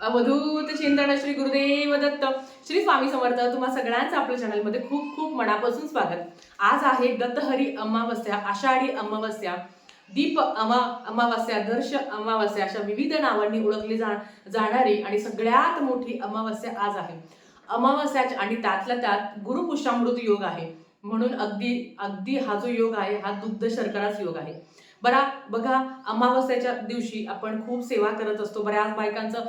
अवधूत चिंतन श्री गुरुदेव दत्त. श्री स्वामी समर्थ तुम्हा सगळ्यांचं आपल्या चॅनलमध्ये खूप खूप मनापासून स्वागत. आज आहे दत्तहरी अमावस्या आषाढी अमावस्या दीप अमा अमावस्या दर्श अमावस्या अशा विविध नावांनी ओळखली जा जाणारी आणि सगळ्यात मोठी अमावस्या आज आहे. अमावस्याच्या आणि त्यातल्या त्यात गुरुपुष्यामृत योग आहे. म्हणून अगदी अगदी हा जो योग आहे हा दुग्ध शर्कराच योग आहे. बरा बघा अमावस्याच्या दिवशी आपण खूप सेवा करत असतो. बऱ्याच बायकांचं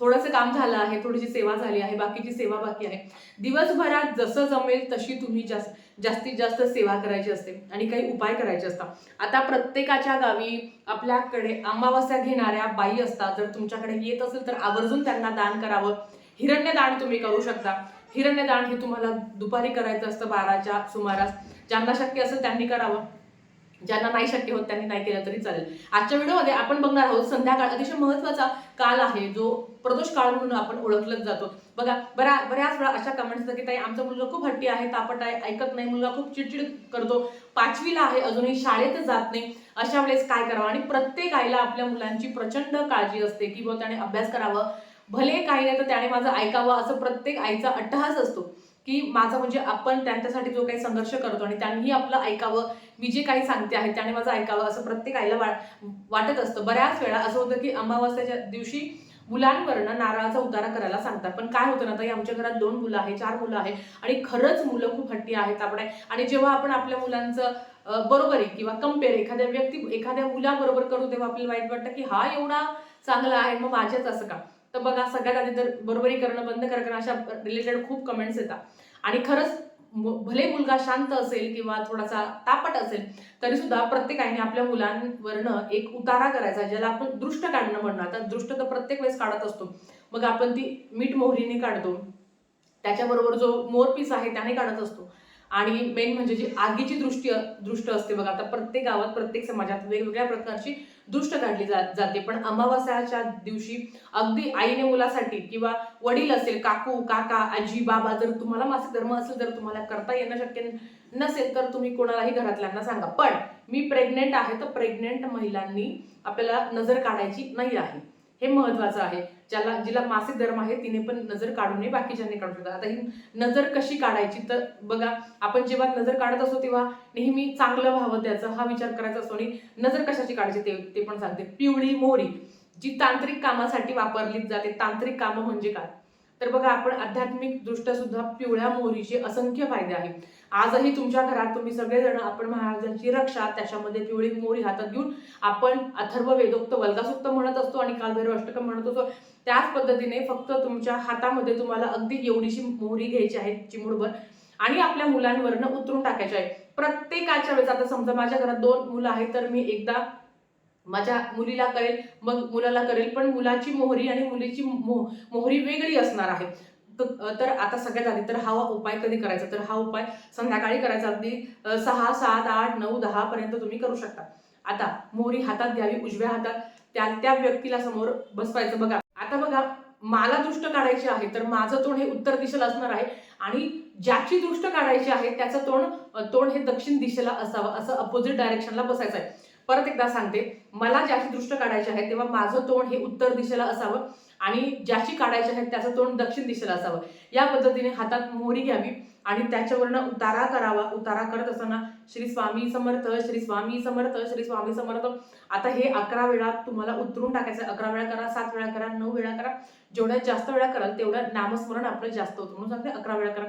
थोडंसं काम झालं आहे थोडीशी सेवा झाली आहे बाकीची सेवा बाकी आहे. दिवसभरात जसं जमेल तशी तुम्ही जास्त जास्तीत जास्त सेवा करायची असते आणि काही उपाय करायचे असतात. आता प्रत्येकाच्या गावी आपल्याकडे अमावस्या घेणाऱ्या बाई असतात. जर तुमच्याकडे येत असेल तर आवर्जून त्यांना दान करावं. हिरण्यदान तुम्ही करू शकता. हिरण्यदान हे तुम्हाला दुपारी करायचं असतं बाराच्या सुमारास. ज्यांना शक्य असेल त्यांनी करावं. ज्यांना नाही शक्य होत त्यांनी नाही केलं तरी चालेल. आजच्या व्हिडिओमध्ये आपण बघणार आहोत संध्याकाळ अतिशय महत्त्वाचा काल आहे जो प्रदोष काळ म्हणून आपण ओळखलंच जातो. बघा बऱ्या बऱ्याच वेळा अशा कमेंट्स येतात की ताई आमचा मुलगा खूप हट्टी आहे तापट आहे ऐकत नाही मुलगा खूप चिडचिड करतो पाचवीला आहे अजूनही शाळेत जात नाही. अशा वेळेस काय करावं? आणि प्रत्येक आईला आपल्या मुलांची प्रचंड काळजी असते की बुवा त्याने अभ्यास करावा. भले काही नाही तर त्याने माझं ऐकावं असं प्रत्येक आईचा अट्टहास असतो की माझा म्हणजे आपण त्यांच्यासाठी जो काही संघर्ष करतो आणि त्यांनीही आपलं ऐकावं. मी जे काही सांगते आहे त्याने माझं ऐकावं असं प्रत्येक आईला वा वाटत असतं. बऱ्याच वेळा असं होतं की अमावस्याच्या दिवशी मुलांवरनं नारळाचा उतारा करायला सांगतात. पण काय होतं ना ताई आमच्या घरात दोन मुलं आहे चार मुलं आहे आणि खरंच मुलं खूप हट्टी आहेत आपण. आणि जेव्हा आपण आपल्या मुलांचं बरोबरी किंवा कंपेअर एखाद्या व्यक्ती एखाद्या मुलाबरोबर करू तेव्हा आपल्याला वाईट वाटतं की हा एवढा चांगला आहे मग माझ्याच असं का? तर बघा सगळ्यात आधी तर बरोबरी करणं बंद करा कारण अशा रिलेटेड खूप कमेंट्स येतात. आणि खरंच भले मुलगा शांत असेल किंवा थोडासा तापट असेल तरी सुद्धा प्रत्येकाने आपल्या मुलांवरनं एक उतारा करायचा ज्याला आपण दृष्ट काढणं म्हणणं आता दृष्ट तर प्रत्येक वेळेस काढत असतो. मग आपण ती मीठ मोहरीने काढतो. त्याच्याबरोबर जो मोरपीस आहे त्याने काढत असतो. आणि मेन म्हणजे जी आगीची दृष्टी दृष्ट असते बघा आता प्रत्येक गावात प्रत्येक समाजात वेगवेगळ्या प्रकारची दृष्ट काढली जाते. पण अमावस्याच्या दिवशी अगदी आईने मुलासाठी किंवा वडील असेल काकू काका आजी बाबा जर तुम्हाला मासिक धर्म असेल जर तुम्हाला करता येणं शक्य नसेल तर तुम्ही कोणालाही घरातल्यांना सांगा. पण मी प्रेग्नेंट आहे तर प्रेग्नेंट महिलांनी आपल्याला नजर काढायची नाही आहे. हे महत्वाचं आहे. ज्याला जिला मासिक धर्म आहे तिने पण नजर काढू नये बाकीच्यांनी काढू शकतात आता ही नजर कशी काढायची? तर बघा आपण जेव्हा नजर काढत असतो तेव्हा नेहमी चांगलं व्हावं त्याचा हा विचार करायचा असतो. आणि नजर कशाची काढायची ते ते पण सांगते. पिवळी मोहरी जी तांत्रिक कामासाठी वापरली जाते. तांत्रिक कामं म्हणजे काय? तर बघा आपण आध्यात्मिक दृष्ट्या सुद्धा पिवळ्या मोहरीचे असंख्य फायदे आहेत. आजही तुमच्या घरात तुम्ही सगळेजण आपण महाराजांची रक्षा त्याच्यामध्ये पिवळी मोहरी हातात घेऊन आपण अथर्व वेदोक्त वल्गासुक्त म्हणत असतो आणि कालभैरव अष्टकम म्हणत असतो. त्याच पद्धतीने फक्त तुमच्या हातामध्ये तुम्हाला अगदी एवढीशी मोहरी घ्यायची आहे चिमुडभर आणि आपल्या मुलांवरनं उतरून टाकायचे आहे. प्रत्येकाच्या वेळेस आता समजा माझ्या घरात दोन मुलं आहेत तर मी एकदा माझ्या मुलीला करेल मग मुलाला करेल पण मुलाची मोहरी आणि मुलीची मो- मोहरी वेगळी असणार आहे. तर आता सगळ्यात आधी तर हा उपाय कधी करायचा? तर हा उपाय संध्याकाळी करायचा. अगदी सहा सात आठ नऊ दहा पर्यंत तुम्ही करू शकता. आता मोहरी हातात घ्यावी उजव्या हातात त्या त्या व्यक्तीला समोर बसवायचं. बघा आता बघा मला दृष्ट काढायची आहे तर माझं तोंड हे उत्तर दिशेला असणार आहे. आणि ज्याची दृष्ट काढायची आहे त्याचं तोंड तोंड हे दक्षिण दिशेला असावं असं अपोजिट डायरेक्शनला बसायचं आहे परत एकदा सांगते. मला ज्याची दृष्ट काढायची आहे तेव्हा माझं तोंड हे उत्तर दिशेला असावं आणि ज्याची काढायची आहे त्याचं तोंड दक्षिण दिशेला असावं. या पद्धतीने हातात मोहरी घ्यावी आणि त्याच्यावरनं उतारा करावा. उतारा करत असताना श्री स्वामी समर्थ श्री स्वामी समर्थ श्री स्वामी समर्थ. आता हे अकरा वेळा तुम्हाला उतरून टाकायचं अकरा वेळा करा सात वेळा करा नऊ वेळा करा. जेवढ्या जास्त वेळा कराल तेवढं नामस्मरण आपलं जास्त होतं. म्हणून सांगते अकरा वेळा करा.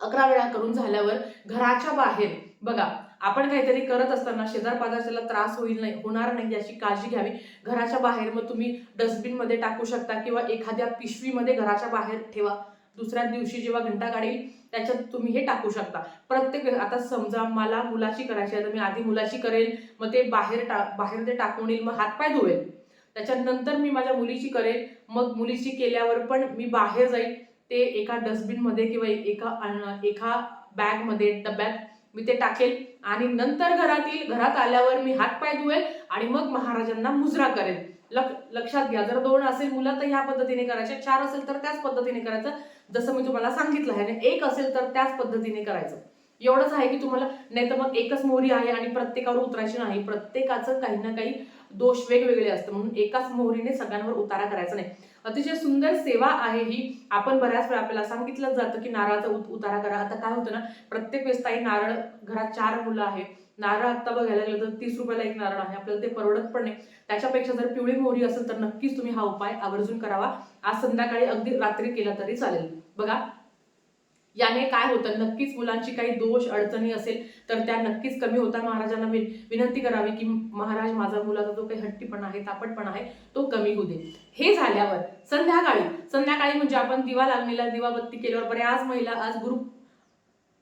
अकरा वेळा करून झाल्यावर घराच्या बाहेर बघा आपण काहीतरी करत असताना शेजार पाजारच्याला त्रास होईल नाही होणार नाही याची काळजी घ्यावी. घराच्या बाहेर मग तुम्ही डस्टबिनमध्ये टाकू शकता किंवा एखाद्या पिशवीमध्ये घराच्या बाहेर ठेवा. दुसऱ्या दिवशी जेव्हा घंटा काढील त्याच्यात तुम्ही हे टाकू शकता. प्रत्येक आता समजा मला मुलाची करायची आहे तर मी आधी मुलाची करेल मग ते बाहेर टा बाहेर ते टाकून येईल मग हातपाय धुवेल. त्याच्यानंतर मी माझ्या मुलीची करेल मग मुलीची केल्यावर पण मी बाहेर जाईल. ते एका डस्टबिनमध्ये किंवा एका एका बॅगमध्ये डब्यात मी ते टाकेल आणि नंतर घरातील घरात आल्यावर मी हातपाय धुवेल आणि मग महाराजांना मुजरा करेल. लक लक्षात घ्या जर दोन असेल मुलं तर ह्या पद्धतीने करायचे. चार असेल तर त्याच पद्धतीने करायचं. जसं मी तुम्हाला सांगितलं आहे आणि एक असेल तर त्याच पद्धतीने करायचं. एवढंच आहे की तुम्हाला नाही तर मग एकच मोहरी आहे आणि प्रत्येकावर उतरायची नाही. प्रत्येकाचं काही ना काही दोष वेगवेगळे असतं. म्हणून एकाच मोहरीने सगळ्यांवर उतारा करायचा नाही. अतिशय सुंदर सेवा आहे ही. आपण बऱ्याच वेळा आपल्याला सांगितलं जातं की नारळाचा उत- उतारा करा. आता काय होतं ना प्रत्येक वेळेस ताई नारळ घरात चार मुलं आहे नारळ आत्ता बघायला गेलं तर तीस रुपयाला एक नारळ आहे. आपल्याला ते परवडत पण नाही. त्याच्यापेक्षा जर पिवळी मोहरी असेल तर नक्कीच तुम्ही हा उपाय आवर्जून करावा. आज संध्याकाळी अगदी रात्री केला तरी चालेल. बघा याने काय होतं? नक्कीच मुलांची काही दोष अडचणी असेल तर त्या नक्कीच कमी होता महाराजांना विन विनंती करावी की महाराज माझा मुलाचा जो काही हट्टीपणा आहे तापटपणा आहे तो कमी होऊ दे. हे झाल्यावर संध्याकाळी संध्याकाळी म्हणजे आपण दिवा लागलेला दिवाबत्ती केल्यावर बऱ्याच महिला आज गुरु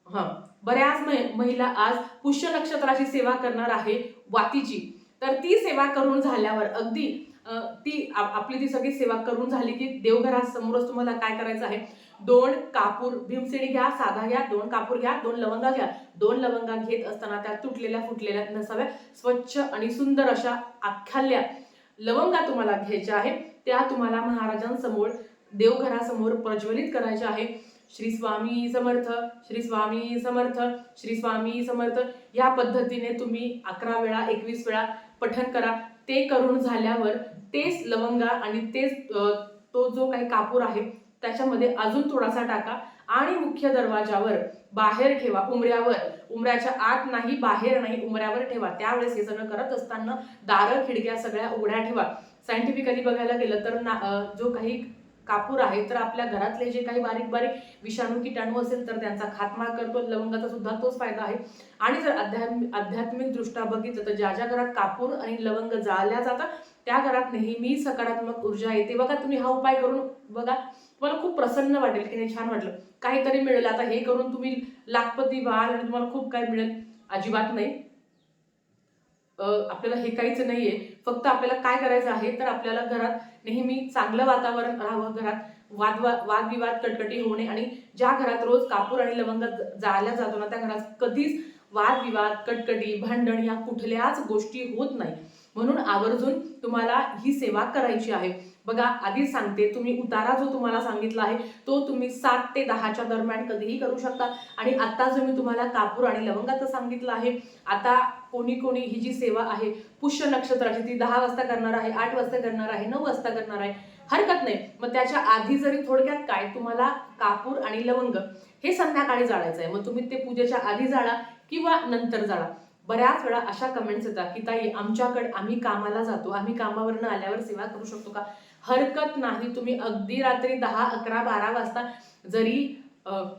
हा बऱ्याच महिला आज पुष्य नक्षत्राची सेवा करणार आहे वातीची. तर ती सेवा करून झाल्यावर अगदी ती आपली ती सगळी सेवा करून झाली की देवघरात समोरच तुम्हाला काय करायचं आहे? दोन कापूर भीमसेनी घ्या साधा घ्या दोन कापूर घ्या दोन लवंगा घ्या. दोन लवंगा घेत असताना त्या तुटलेल्या फुटलेल्या नसाव्या. स्वच्छ आणि सुंदर अशा आख्याल्या लवंगा तुम्हाला घ्यायच्या आहेत. त्या तुम्हाला महाराजांसमोर देवघरासमोर प्रज्वलित करायच्या आहे श्री स्वामी समर्थ श्री स्वामी समर्थ श्री स्वामी समर्थ. या पद्धतीने तुम्ही अकरा वेळा एकवीस वेळा पठन करा. ते करून झाल्यावर तेच लवंगा आणि तेच तो जो काही कापूर आहे त्याच्यामध्ये अजून थोडासा टाका. आणि मुख्य दरवाजावर बाहेर ठेवा उमऱ्यावर. उमऱ्याच्या आत नाही बाहेर नाही उमऱ्यावर ठेवा. त्यावेळेस हे सगळं करत असताना दारं खिडक्या सगळ्या उघड्या ठेवा. सायंटिफिकली बघायला गेलं तर ना जो काही कापूर आहे तर आपल्या घरातले जे काही बारीक बारीक विषाणू किटाणू असेल तर त्यांचा खात्मा करतो. लवंगाचा सुद्धा तोच फायदा आहे. आणि जर आध्यात्मिक आध्यात्मिक दृष्ट्या बघितलं तर ज्या ज्या घरात कापूर आणि लवंग जाळल्या जातात त्या घरात नेहमी सकारात्मक ऊर्जा येते. बघा तुम्ही हा उपाय करून बघा. तुम्हाला खूप प्रसन्न वाटेल की नाही छान वाटलं. काहीतरी मिळेल. आता हे करून तुम्ही लाखपती व्हाल आणि तुम्हाला खूप काही मिळेल. अजिबात नाही. आपल्याला हे काहीच नाही आहे फक्त आपल्याला काय करायचं आहे तर आपल्याला घरात नेहमी चांगलं वातावरण राहावं घरात. वाद वादविवाद कटकटी होणे आणि ज्या घरात रोज कापूर आणि लवंग जाळल्या जातो ना त्या घरात कधीच वादविवाद कटकटी भांडण या कुठल्याच गोष्टी होत नाही. म्हणून आवर्जून तुम्हाला ही सेवा करायची आहे. बघा आधी सांगते तुम्ही उतारा जो तुम्हाला सांगितला आहे तो तुम्ही सात ते दहाच्या दरम्यान कधीही करू शकता. आणि आत्ता जो मी तुम्हाला कापूर आणि लवंगाचं सांगितलं आहे आता कोणी कोणी ही जी सेवा आहे पुष्य नक्षत्राची ती दहा वाजता करणार आहे आठ वाजता करणार आहे नऊ वाजता करणार आहे हरकत नाही. मग त्याच्या आधी जरी थोडक्यात काय तुम्हाला कापूर आणि लवंग हे संध्याकाळी जाळायचं आहे. मग तुम्ही ते पूजेच्या आधी जाळा किंवा नंतर जाळा. बऱ्याच वेळा अशा कमेंट्स येतात की ताई आमच्याकडे आम्ही कामाला जातो. आम्ही कामावरनं आल्यावर सेवा करू शकतो का? हरकत नाही. तुम्ही अगदी रात्री दहा अकरा बारा वाजता जरी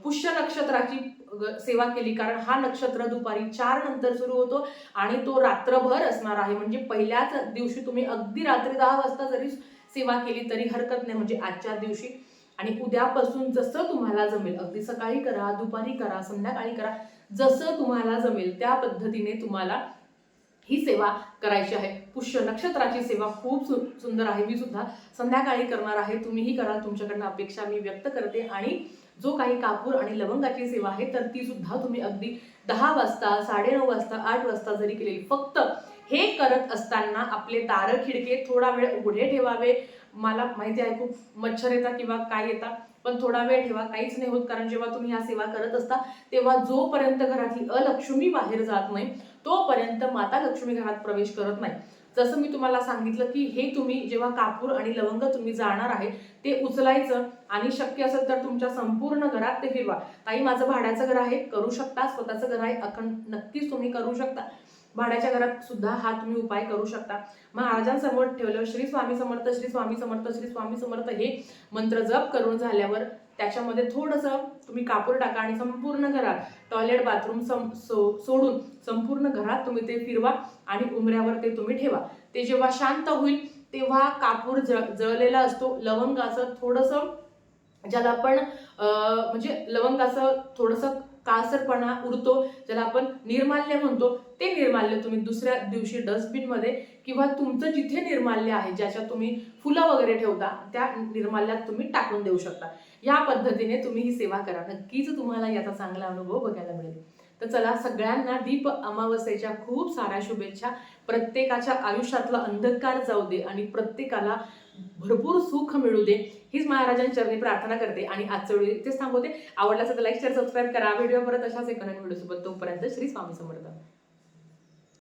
पुष्य नक्षत्राची सेवा केली कारण हा नक्षत्र दुपारी चार नंतर सुरू होतो आणि तो रात्रभर असणार आहे. म्हणजे पहिल्याच दिवशी तुम्ही अगदी रात्री दहा वाजता जरी सेवा केली तरी हरकत नाही. म्हणजे आजच्या दिवशी आणि उद्यापासून जसं तुम्हाला जमेल अगदी सकाळी करा दुपारी करा संध्याकाळी करा जसं तुम्हाला जमेल त्या पद्धतीने तुम्हाला ही सेवा करायची आहे. पुष्य नक्षत्राची सेवा खूप सु सुंदर आहे. मी सुद्धा संध्याकाळी करणार आहे. तुम्हीही करा. तुमच्याकडनं अपेक्षा मी व्यक्त करते. आणि जो काही कापूर आणि लवंगाची सेवा आहे तर ती सुद्धा तुम्ही अगदी दहा वाजता साडेनऊ वाजता आठ वाजता जरी केलेली फक्त हे करत असताना आपले दार खिडके थोडा वेळ उघडे ठेवावे. मला माहिती आहे खूप मच्छर येतात किंवा काय येतात पण थोडा वेळ ठेवा काहीच नाही होत. कारण जेव्हा तुम्ही ह्या सेवा करत असता तेव्हा जोपर्यंत घरातली अलक्ष्मी बाहेर जात नाही तोपर्यंत माता लक्ष्मी घरात प्रवेश करत नाही. जसं मी तुम्हाला सांगितलं की हे तुम्ही जेव्हा कापूर आणि लवंग तुम्ही जाणार आहे ते उचलायचं आणि शक्य असेल तर तुमच्या संपूर्ण घरात ते फिरवा. ताई माझं भाड्याचं घर आहे करू शकता. स्वतःचं घर आहे अखंड नक्कीच तुम्ही करू शकता. भाड्याच्या घरात सुद्धा हा तुम्ही उपाय करू शकता. महाराजांसमोर ठेवलं श्री स्वामी समर्थ श्री स्वामी समर्थ श्री स्वामी समर्थ हे मंत्र जप करून झाल्यावर त्याच्यामध्ये थोडंसं तुम्ही कापूर टाका आणि संपूर्ण घरात टॉयलेट बाथरूम सम सो सोडून संपूर्ण घरात तुम्ही ते फिरवा आणि उमऱ्यावर ते तुम्ही ठेवा. ते जेव्हा शांत होईल तेव्हा कापूर जळ जळलेला असतो. लवंगाचं थोडंसं ज्याला आपण म्हणजे लवंगाचं थोडंसं काळसरपणा उरतो ज्याला आपण निर्माल्य म्हणतो ते निर्माल्य तुम्ही दुसऱ्या दिवशी डस्टबिनमध्ये किंवा तुमचं जिथे निर्माल्य आहे ज्याच्यात तुम्ही फुलं वगैरे ठेवता त्या निर्माल्यात तुम्ही टाकून देऊ शकता. या पद्धतीने तुम्ही ही सेवा करा. नक्कीच तुम्हाला याचा चांगला अनुभव बघायला मिळेल. तर चला सगळ्यांना दीप अमावस्येच्या खूप साऱ्या शुभेच्छा. प्रत्येकाच्या आयुष्यातला अंधकार जाऊ दे आणि प्रत्येकाला भरपूर सुख मिळू दे. हीच महाराजांचरणी प्रार्थना करते आणि आजचं वेळी तेच थांबवते. आवडला असेल तर लाईक शेअर सबस्क्राईब करा. व्हिडिओ परत अशाच एका नवीन व्हिडिओ सोबत तोपर्यंत श्री स्वामी समर्थ.